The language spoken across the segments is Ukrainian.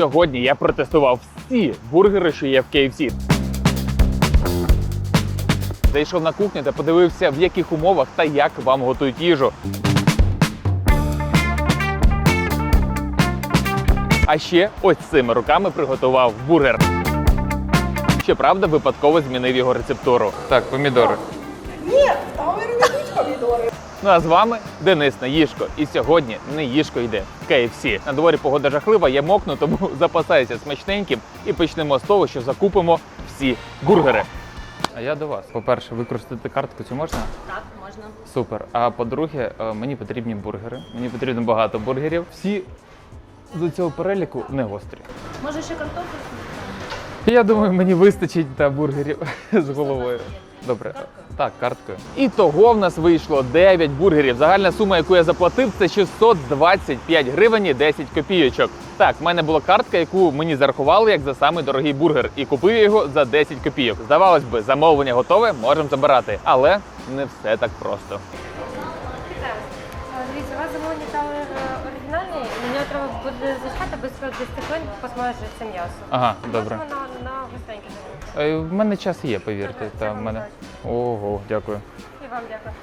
Сьогодні я протестував всі бургери, що є в KFC. Зайшов на кухню та подивився, в яких умовах та як вам готують їжу. А ще ось цими руками приготував бургер. Щоправда, випадково змінив його рецептуру. Так, помідори. Ні, там не помідори. Ну а з вами Денис Наїшко. І сьогодні Неїшко йде в KFC. На дворі погода жахлива, я мокну, тому запасайся смачненьким і почнемо з того, що закупимо всі бургери. А я до вас. По-перше, використати картку цю можна? Так, можна. Супер. А по-друге, е, мені потрібні бургери. Мені потрібно багато бургерів. Всі з цього переліку не гострі. Може ще картоплю? Я думаю, мені вистачить та бургерів з головою. Добре, так, карткою. І того в нас вийшло 9 бургерів. Загальна сума, яку я заплатив, це 625 гривень і 10 копійочок. Так, в мене була картка, яку мені зарахували як за самий дорогий бургер, і купив я його за 10 копійок. Здавалось би, замовлення готове, можемо забирати. Але не все так просто. У вас замовлення там оригінальний, мені треба буде зачекати без 10 хвилин це м'ясо. Ага, добре. Можемо на, на густеньке замовити. Е, мене час є, повірте. Добре, Та в вам мене. Ого, дякую. І вам дякую.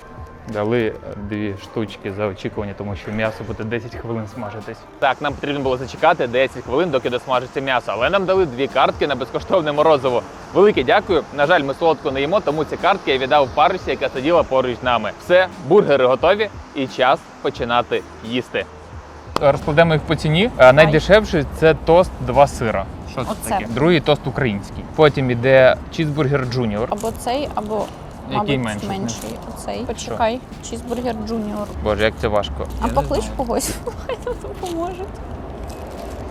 Дали дві штучки за очікування, тому що м'ясо буде 10 хвилин смажитись. Так, нам потрібно було зачекати 10 хвилин, доки досмажиться м'ясо, але нам дали дві картки на безкоштовне морозиво. Велике дякую. На жаль, ми солодко не їмо, тому ці картки я віддав парусі, яка сиділа поруч з нами. Все, бургери готові і час починати їсти. Розкладемо їх по ціні. Найдешевший це тост два сира. Що це таке? Другий тост український. Потім іде чізбургер джуніор. Або цей, або Який мабуть, менший? менший. Оцей. Почекай, чізбургер джуніор. Боже, як це важко. А Я не поклич знаю. когось, хай нам допоможе.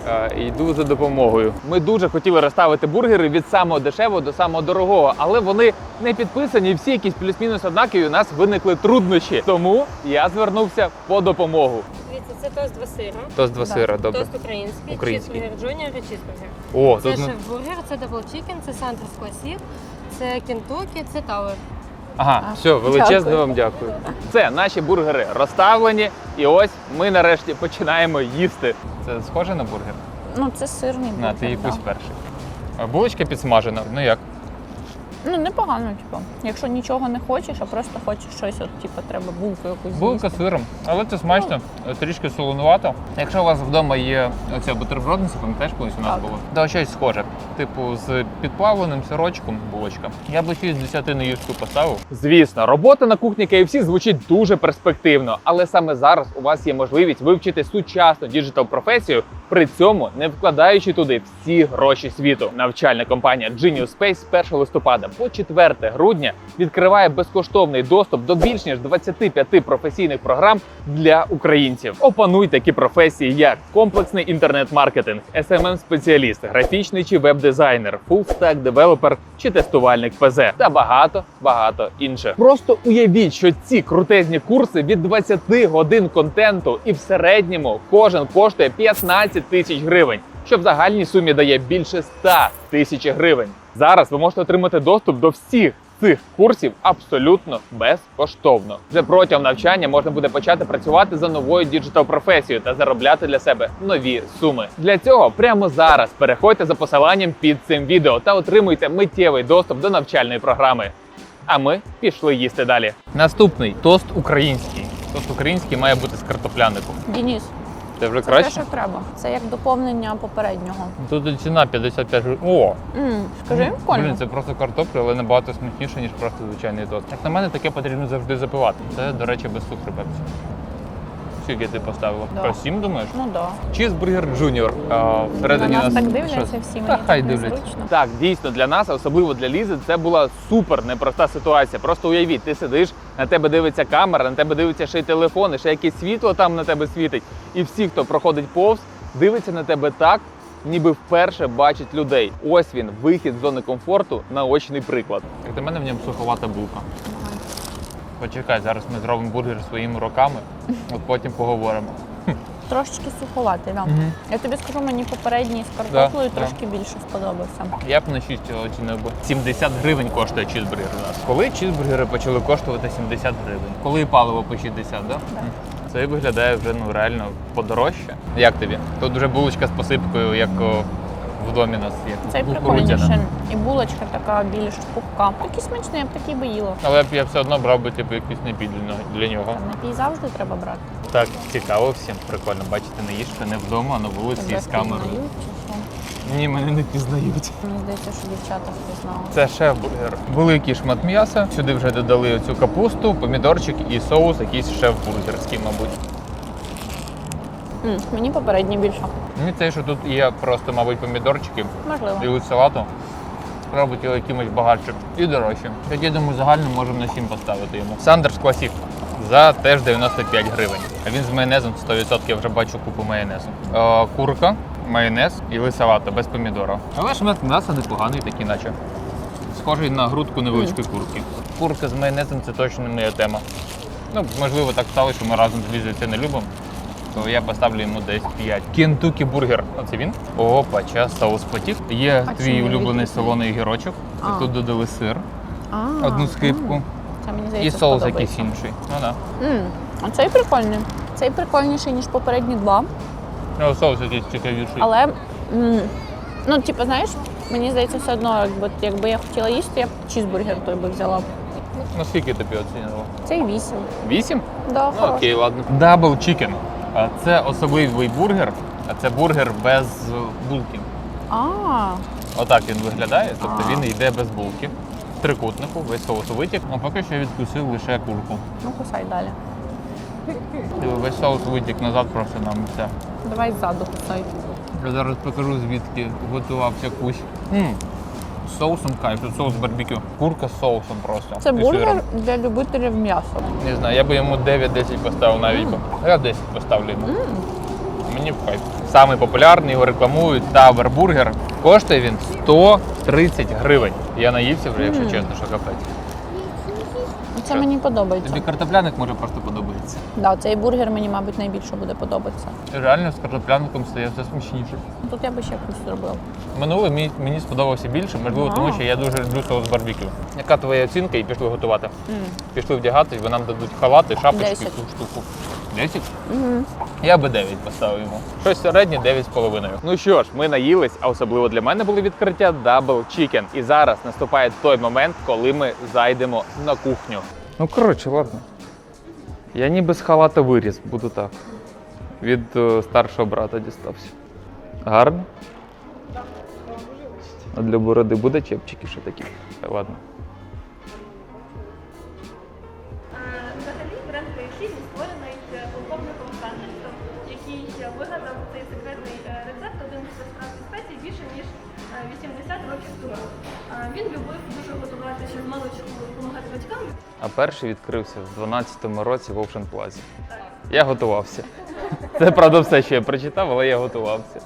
Е, Йду за допомогою. Ми дуже хотіли розставити бургери від самого дешевого до самого дорогого, але вони не підписані. Всі якісь плюс-мінус однакові. У нас виникли труднощі. Тому я звернувся по допомогу. Дивіться, це тост два сира. Тост два Да. сира, добре. Тост український, Український. чізбургер джуніор і чізбургер. О, Це тут ми... шеф-бургер, це дабл чікен, це Сантерс Класік, це Кентукі, це Тауер. Ага, все, величезне дякую. вам дякую. Це наші бургери розставлені, і ось ми нарешті починаємо їсти. Це схоже на бургер? Ну, це сирний бургер. На ти да. пусть перший. А Булочка підсмажена. Ну як? Ну, непогано, типу. Якщо нічого не хочеш, а просто хочеш щось, от, типу, треба булку якусь Булка з сиром, але це смачно, трішки солонувато. Якщо у вас вдома є оця бутербродниця, пам'ятаєш, колись у нас Так. було? Да, щось схоже. Типу з підплавленим сирочком булочка. Я би 6 з 10 на юшку поставив. Звісно, робота на кухні KFC звучить дуже перспективно, але саме зараз у вас є можливість вивчити сучасну діджитал професію, при цьому не вкладаючи туди всі гроші світу. Навчальна компанія Genius Space з 1 листопада по 4 грудня відкриває безкоштовний доступ до більш ніж 25 професійних програм для українців. Опануй такі професії, як комплексний інтернет-маркетинг, smm спеціаліст графічний чи веб-дизайнер, фулстек девелопер чи тестувальник ПЗ та багато багато інших. Просто уявіть, що ці крутезні курси від 20 годин контенту, і в середньому кожен коштує 15 тисяч гривень що в загальній сумі дає більше 100 тисяч гривень. Зараз ви можете отримати доступ до всіх цих курсів абсолютно безкоштовно. Вже протягом навчання можна буде почати працювати за новою діджитал професією та заробляти для себе нові суми. Для цього прямо зараз переходьте за посиланням під цим відео та отримуйте миттєвий доступ до навчальної програми. А ми пішли їсти далі. Наступний тост український. Тост український має бути з картопляником. Дініс, Це вже це те, що треба. Це як доповнення попереднього. Тут і ціна 55 гривень. О! м скажи, прикольно. Блін, це просто картопля, але набагато смачніше, ніж просто звичайний тост. Як на мене, таке потрібно завжди запивати. Це, до речі, без цукру пепсі. Скільки ти поставила? Да. Про сім, думаєш? Ну да. Чізбургер Джуніор. Всередині На нас так Що? дивляться всі, Та хай дивляться. Так, дійсно, для нас, особливо для Лізи, це була супер непроста ситуація. Просто уявіть, ти сидиш, на тебе дивиться камера, на тебе дивиться ще й телефон, і ще якесь світло там на тебе світить. І всі, хто проходить повз, дивиться на тебе так, ніби вперше бачить людей. Ось він, вихід з зони комфорту, наочний приклад. Як для мене в ньому суховата булка. Почекай, зараз ми зробимо бургер своїми руками, от потім поговоримо. Трошечки суховатий, да. Угу. Я тобі скажу, мені попередній з картоплею да. трошки більше сподобався. Я б на 6 його оцінив би. 70 гривень коштує чізбургер у нас. Коли чізбургери почали коштувати 70 гривень? Коли і паливо по 60, да? Да. Це виглядає вже ну реально подорожче. Як тобі? Тут вже булочка з посипкою, як в домі нас є. Цей прикольніше. І булочка така більш пухка. Такий смачний, я б такий би їла. Але б я все одно брав би типу якийсь напій для, для нього. Напій завжди треба брати. Так, цікаво всім, прикольно. Бачите, не їжте не вдома, а на вулиці із камерою. Ні, мене не пізнають. Мені здається, що дівчата впізнали. Це шеф-бургер. Великий шмат м'яса. Сюди вже додали оцю капусту, помідорчик і соус, якийсь шеф-бургерський, мабуть. М, мені попередній більше. Мені це, що тут є просто, мабуть, помідорчики Можливо. і від салату. Робить його якимось багатшим і дорожчим. Тоді, я думаю, загально можемо на 7 поставити йому. Сандерс Класік за теж 95 гривень. А він з майонезом 100% я вже бачу купу майонезу. Е, курка, майонез і лисавата без помідора. Але шмат м'яса непоганий, такий наче. Схожий на грудку невеличкої курки. Курка з майонезом це точно не моя тема. Ну, можливо, так стало, що ми разом з Лізою це не любимо. То я поставлю йому десь 5. Кентукі бургер. Оце він. Опа, час соус потік. Є А твій чому улюблений він солоний огірочок. А. Тут додали сир, А, одну скипку. Це мені і здається, соус сподобається. якийсь інший. Ну да. М, А цей прикольний. Цей прикольніший, ніж попередні два. Ну, соус якийсь цікавіший. Але, м, ну, типу, знаєш, мені здається, все одно, якби, якби я хотіла їсти, я б чізбургер той би взяла. Ну скільки тобі оцінювало? Цей вісім. Вісім? Да, Ну хороший. окей, ладно. Double chicken. Це особливий бургер, а це бургер без булки. А, Отак він виглядає, тобто він йде без булки. В трикутнику, весь соус витік, а поки що відкусив лише курку. ну кусай далі. Весь соус витік назад просто нам і все. Давай ззаду кусай. Я зараз покажу, звідки готувався кусь. М, соусом кайф, тут соус барбекю. Курка з соусом просто. Це І бургер сиром. для любителів м'яса. Не знаю, я би йому 9-10 поставив навіть. би. Я 10 поставлю йому. Мені в кайф. Самий популярний, його рекламують Tower Burger. Коштує він 130 гривень. Я наївся вже, якщо чесно, що капець. Це мені подобається. Тобі картопляник може просто подобається. Да, цей бургер мені, мабуть, найбільше буде подобатися. Реально з картопляником стає все смачніше. Тут я би ще якусь зробив. Минулий мені, мені сподобався більше, можливо, тому що я дуже люблю соус барбекю. Яка твоя оцінка і пішли готувати? Пішли вдягатись, бо нам дадуть халати, шапочки, Десять. цю штуку. 10? Угу. Я би 9 поставив йому. Щось середнє 9,5. Ну що ж, ми наїлись, а особливо для мене були відкриття Double Chicken. І зараз наступає той момент, коли ми зайдемо на кухню. Ну коротше, ладно. Я ніби з халата виріс, буду так. Від е, старшого брата дістався. Гарно? А для бороди буде чепчики ще такі? Ладно. Перший відкрився в 12-му році в Ocean Plaza. Я готувався. Це правда все, що я прочитав, але я готувався.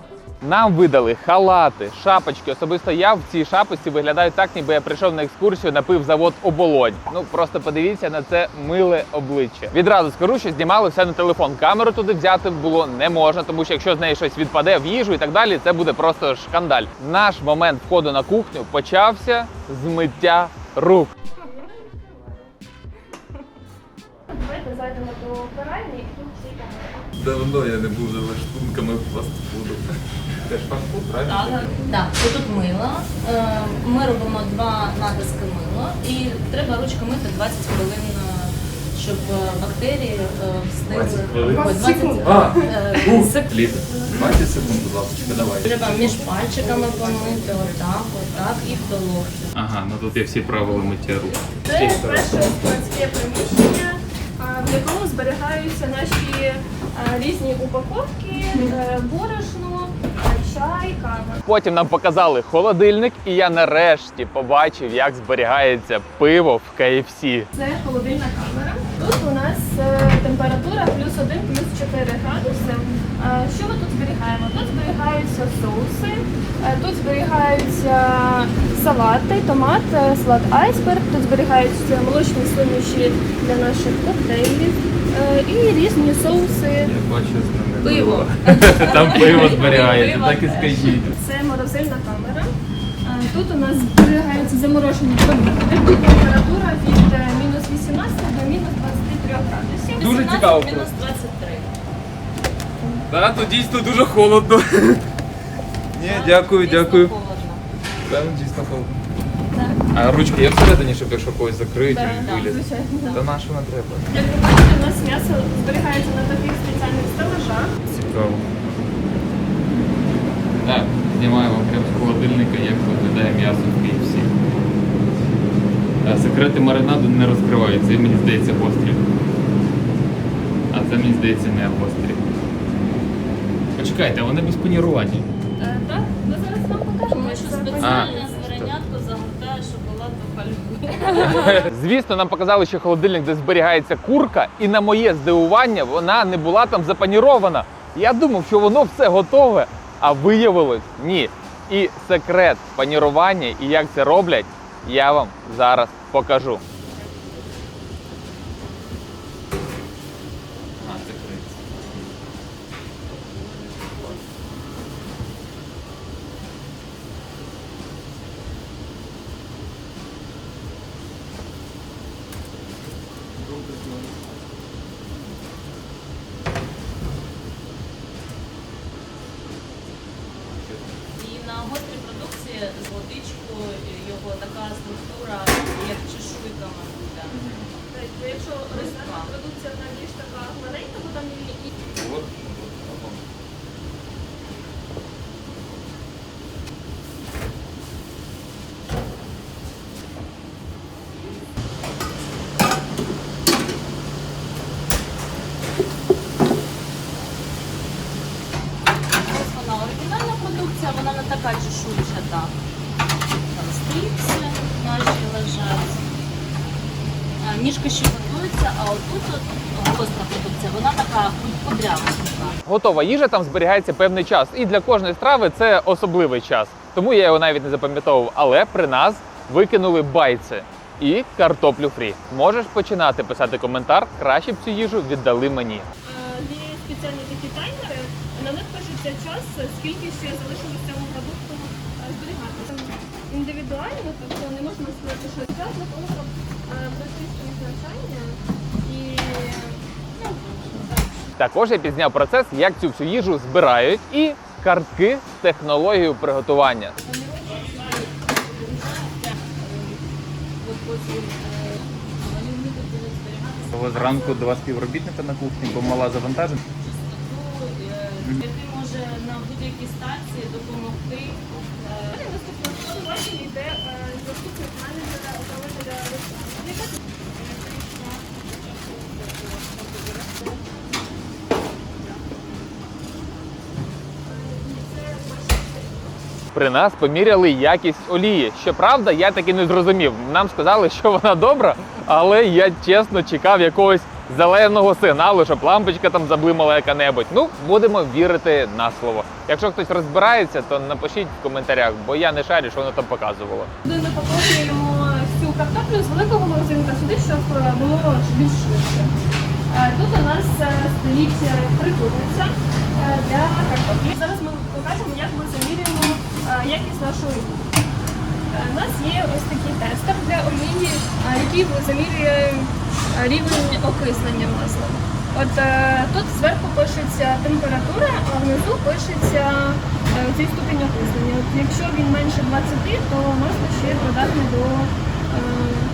Нам видали халати, шапочки. Особисто я в цій шапочці виглядаю так, ніби я прийшов на екскурсію на пивзавод оболонь. Ну просто подивіться на це миле обличчя. Відразу скажу, що знімали все на телефон. Камеру туди взяти було не можна, тому що якщо з неї щось відпаде в їжу і так далі, це буде просто шкандаль. Наш момент входу на кухню почався з миття рук. До і тут всі помили. Давно я не був за лаштунками фастфуду. Це ж фастфуд, правильно? Так, це тут мило. Е, Ми робимо два натиски мила і треба ручки мити 20 хвилин, е, щоб е, бактерії встигли. 20 хвилин? А, е, 20 секунд, будь ласка, давай. Треба між пальчиками помити, отак, отак і до локтя. Ага, ну тут є всі правила миття рук. Це перше складське приміщення, в якому зберігаються наші а, різні упаковки, е, борошно, е, чай, кава. Потім нам показали холодильник, і я нарешті побачив, як зберігається пиво в KFC. Це холодильна камера. Тут у нас е, температура плюс 1, плюс 4 градуси. Е, Що ми тут зберігаємо? Тут зберігаються соуси, е, тут зберігаються салати, томат, е, салат айсберг, тут зберігаються молочні суміші для наших коктейлів і різні соуси. Я бачу. Пиво. Там пиво зберігається, так і скажіть. Це морозильна камера. Тут у нас зберігаються заморожені продукти. Температура від мінус 18 до мінус 23 градусів. Дуже цікаво мінус 23. Так, тут дійсно дуже холодно. Ні, дякую, дякую. холодно. Там дійсно холодно. А ручки є всередині, щоб якщо когось закрити так, виліз? звичайно. Та на що не треба? Як ви бачите, у нас м'ясо зберігається на таких спеціальних стелажах. Цікаво. Так, знімаю вам прямо з холодильника, як виглядає м'ясо в KFC. Е, Секрети маринаду не розкриваються, і мені здається гострі. А це мені здається не гострі. Почекайте, а вони без панірування. Е, Так, ми зараз вам покажемо. Що спеціально звернятко загортає шоколадну фольгу. Звісно, нам показали, що холодильник, де зберігається курка, і на моє здивування вона не була там запанірована. Я думав, що воно все готове, а виявилось ні. І секрет панірування і як це роблять, я вам зараз покажу. А, закриться. І на гострій продукції з водичкою його така структура, як чешуйка, мабуть. Якщо рослинна продукція вона більш така маленька, то там і і Вот. Ось вона оригінальна продукція, вона не така чешуйчата. Там стріпси наші лежать. Ніжка ще готується, а отут от гостра продукція, вона така кудрявенька. Готова їжа там зберігається певний час, і для кожної страви це особливий час. Тому я його навіть не запам'ятовував. Але при нас викинули байці і картоплю фрі. Можеш починати писати коментар. Краще б цю їжу віддали мені. Е, Є спеціальні такі таймери, на них пишеться час, скільки ще залишилось цьому продукту е, зберігатися. Індивідуально, тобто не можна сказати, що час для Також я пізняв процес, як цю всю їжу збирають, і картки з технологією приготування. Зранку два співробітника на кухні, бо мала завантажена. який може на будь-якій станції допомогти. Е, Далі йде заступник менеджера управителя При нас поміряли якість олії. Щоправда, я таки не зрозумів. Нам сказали, що вона добра, але я чесно чекав якогось зеленого сигналу, щоб лампочка там заблимала яка-небудь. Ну, будемо вірити на слово. Якщо хтось розбирається, то напишіть в коментарях, бо я не шарю, що воно там показувало. Ми поповнюємо всю картоплю з великого морозинка сюди, щоб е, було більш швидше. Е, Тут у нас е, стоїть прикурниця для картоплі. Зараз ми покажемо, як ми замірюємо якість нашої. Е, У нас є ось такий тестер для олії, який замірює рівень окислення масла. От е, тут зверху пишеться температура, а внизу пишеться е, цей ступінь окислення. От якщо він менше 20, то масло ще придатне до е,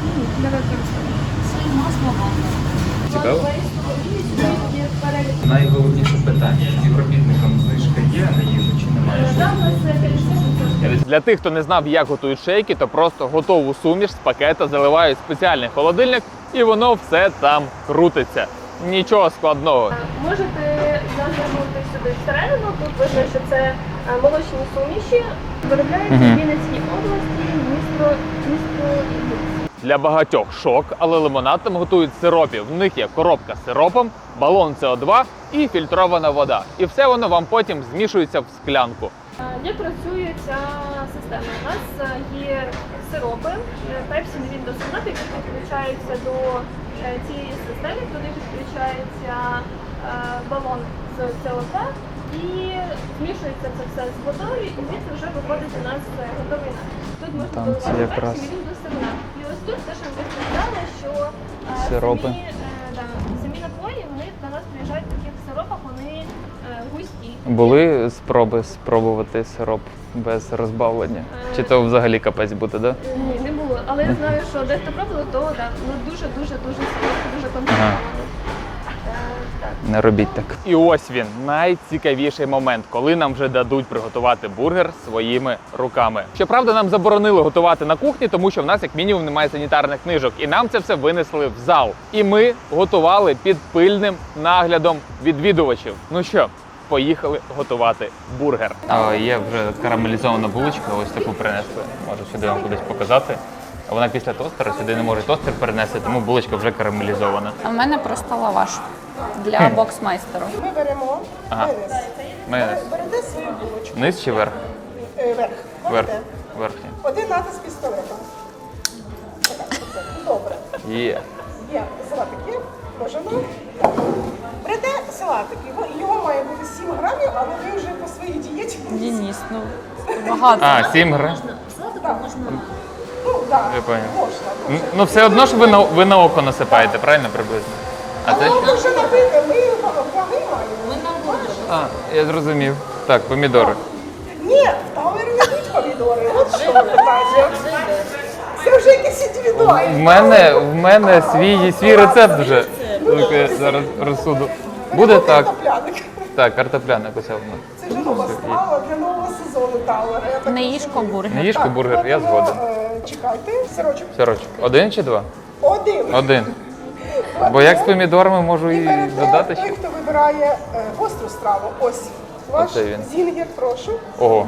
ну, для використання. Це масло гарне. Цікаво. Найголовніше питання: співробітникам знижка є на чи Е, Там у нас е, 50%. Для тих, хто не знав, як готують шейки, то просто готову суміш з пакета заливають в спеціальний холодильник, і воно все там крутиться. Нічого складного. Можете зазирнути сюди всередину. Тут видно, що це е, молочні суміші. Виробляються в Вінницькій області, місто місто. Для багатьох шок, але лимонад там готують сиропів. В них є коробка з сиропом, балон СО2 і фільтрована вода. І все воно вам потім змішується в склянку. Як працює ця система? У нас е, є сиропи, пепсі він доставнати, які підключаються до е, цієї системи. Туди підключається е, балон з СО2 і змішується це все з водою, і звідси вже виходить у нас е, готовий напій. Тут можна Там доливати це якраз пепсі, він доставнати. І ось тут те, що ви сказали, що е, Сиропи. самі, е, да, самі напої вони для нас приїжджають в таких сиропах, вони е, густі. Були спроби спробувати сироп без розбавлення? Чи то взагалі капець буде, да? Ні, не було. Але я знаю, що дехто пробував, то да, ну дуже дуже дуже солодко, дуже концентровано. Не робіть так. І ось він найцікавіший момент, коли нам вже дадуть приготувати бургер своїми руками. Щоправда, нам заборонили готувати на кухні, тому що в нас як мінімум немає санітарних книжок, і нам це все винесли в зал. І ми готували під пильним наглядом відвідувачів. Ну що, поїхали готувати бургер. А, є вже карамелізована булочка, ось таку принесли. Можу сюди вам кудись показати. А вона після тостера сюди не може тостер перенести, тому булочка вже карамелізована. А в мене просто лаваш для боксмайстеру. Ми беремо Ага. майонез. Майонез. Берете свою булочку. Низ чи верх? Е, Верх. Верх. Верхній. Один натиск пістолета. Отак, оце. Добре. Є. Є салатик є. Так. Берете салатик. Його, його має бути 7 грамів, але ви вже по своїй дієті. Дініс, ну багато. А, 7 грам. Можна Ну, так, Я понял. можна. Н- Ну все одно ж ви на, ви на око насипаєте, правильно приблизно? А це? Ми вже набити, ми на. А, я зрозумів. Так, помідори. Ні, в Тауері не йдуть помідори. От що ви питаєте. Це вже якісь В індивідуальні. мене, в мене свій, свій рецепт вже. Тільки я зараз розсуду. Буде так. Картопляник. Так, картопляна кося воно. Це вже нова страва для нового сезону Тауера. Я так Не їжко бургер. Не їжко Так, бургер, я згоден. е, Чекайте, сирочок. Сирочок. Один чи два? Один. Один. Бо як з помідорами можу І і додати той, хто вибирає е, гостру страву. Ось ваш Оце він. зінгер, прошу. Ого.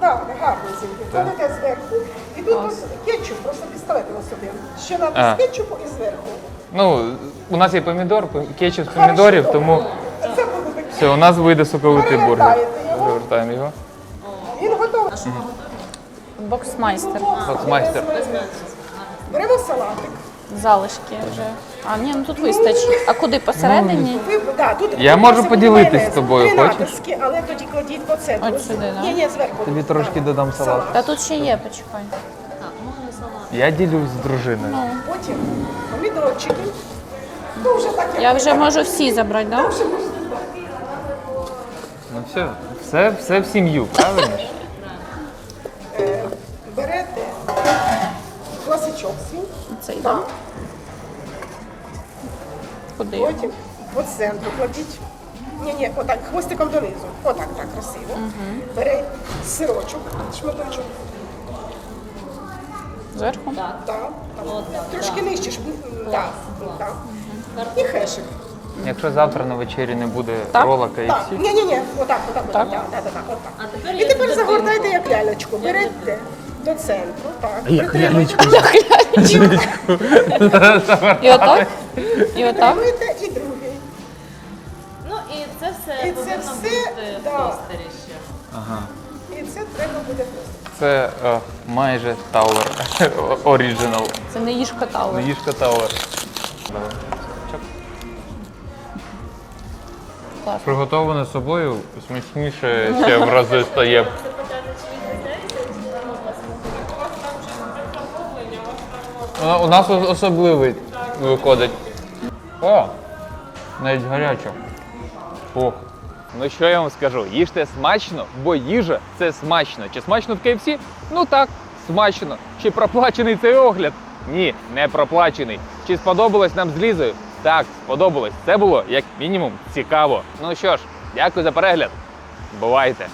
Так, гарний зінгер. Кладете зверху. І тут ось кетчуп, просто пістолет один. Ще А. натиск кетчупу і зверху. Ну, у нас є помідор, пом- кетчуп з помідорів, Хорошо, тому Це буде такий. все, у нас вийде соковитий бургер. Перевертаєте його. Перевертаємо його. Він готовий. Боксмайстер. Боксмайстер. Беремо салатик. Залишки вже. А, ні, ну тут вистачить. А куди посередині? Ви, да, тут Я можу вас поділитись майонез. з тобою, Три хочеш? але тоді кладіть по центру. От сюди, да? Ні, ні, зверху. Тобі трошки додам салат. Та тут ще є, почекай. Так. Я ділюсь з дружиною. Потім помідорчики. Ну, вже так, як Я вже так. можу всі забрати, так? Да? Так. Ну все, все, все в сім'ю, правильно? ж? Е, Берете класичок свій. Цей, да? Куди? Потім по центру кладіть. Ні, ні, отак, хвостиком донизу. Отак, так, красиво. Бере сирочок, шматочок. Зверху? Так, Трошки нижче, щоб так, так. І хешик. Якщо завтра на вечері не буде Так? рола Так, KFC, ні, ні, ні, отак, отак, Так? отак, так, так, так, отак. А тепер І я тепер загортайте як лялечку. Берете до центру, так. як притримуєте. І отак? І отак? Притримуєте і другий. Ну і це все І це повинно все, бути в да. тостері ще. І це треба буде просто. це е, майже Tower Original. Це не їжка тауер. Наїжка Tower. Давай. Чоп. Клас. Приготоване собою смачніше ще в рази стає. У нас ос- особливий виходить. О! Навіть гаряче. Ох. Ну що я вам скажу? Їжте смачно, бо їжа це смачно. Чи смачно в KFC? Ну так, смачно. Чи проплачений цей огляд? Ні, не проплачений. Чи сподобалось нам з Лізою? Так, сподобалось. Це було як мінімум цікаво. Ну що ж, дякую за перегляд. Бувайте!